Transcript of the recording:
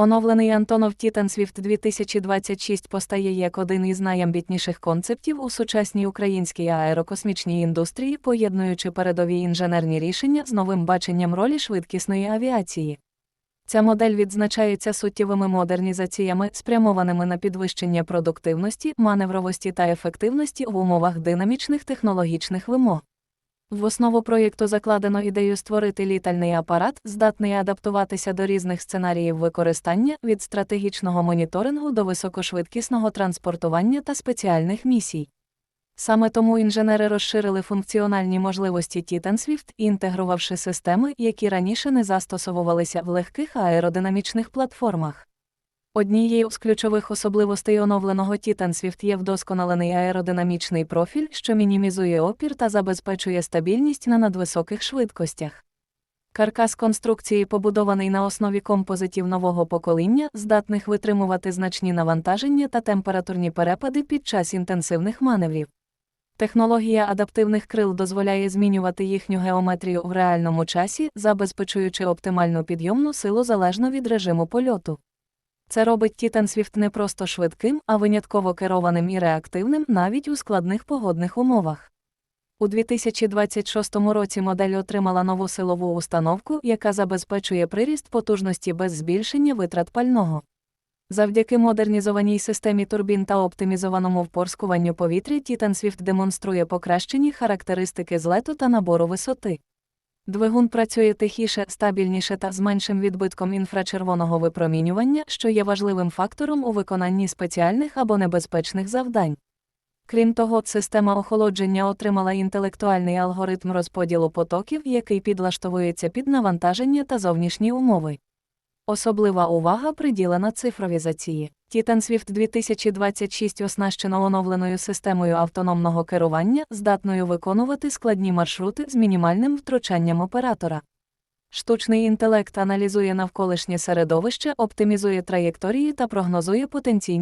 Оновлений Антонов Titan Swift 2026 постає як один із найамбітніших концептів у сучасній українській аерокосмічній індустрії, поєднуючи передові інженерні рішення з новим баченням ролі швидкісної авіації. Ця модель відзначається суттєвими модернізаціями, спрямованими на підвищення продуктивності, маневровості та ефективності в умовах динамічних технологічних вимог. В основу проєкту закладено ідею створити літальний апарат, здатний адаптуватися до різних сценаріїв використання від стратегічного моніторингу до високошвидкісного транспортування та спеціальних місій. Саме тому інженери розширили функціональні можливості Titan Swift, інтегрувавши системи, які раніше не застосовувалися в легких аеродинамічних платформах. Однією з ключових особливостей оновленого Titan Swift є вдосконалений аеродинамічний профіль, що мінімізує опір та забезпечує стабільність на надвисоких швидкостях. Каркас конструкції побудований на основі композитів нового покоління, здатних витримувати значні навантаження та температурні перепади під час інтенсивних маневрів. Технологія адаптивних крил дозволяє змінювати їхню геометрію в реальному часі, забезпечуючи оптимальну підйомну силу залежно від режиму польоту. Це робить Titan Swift не просто швидким, а винятково керованим і реактивним навіть у складних погодних умовах. У 2026 році модель отримала нову силову установку, яка забезпечує приріст потужності без збільшення витрат пального. Завдяки модернізованій системі турбін та оптимізованому впорскуванню повітря Titan Swift демонструє покращені характеристики злету та набору висоти. Двигун працює тихіше, стабільніше та з меншим відбитком інфрачервоного випромінювання, що є важливим фактором у виконанні спеціальних або небезпечних завдань. Крім того, система охолодження отримала інтелектуальний алгоритм розподілу потоків, який підлаштовується під навантаження та зовнішні умови. Особлива увага приділена цифровізації. Titan Swift 2026 оснащено оновленою системою автономного керування, здатною виконувати складні маршрути з мінімальним втручанням оператора. Штучний інтелект аналізує навколишнє середовище, оптимізує траєкторії та прогнозує потенційні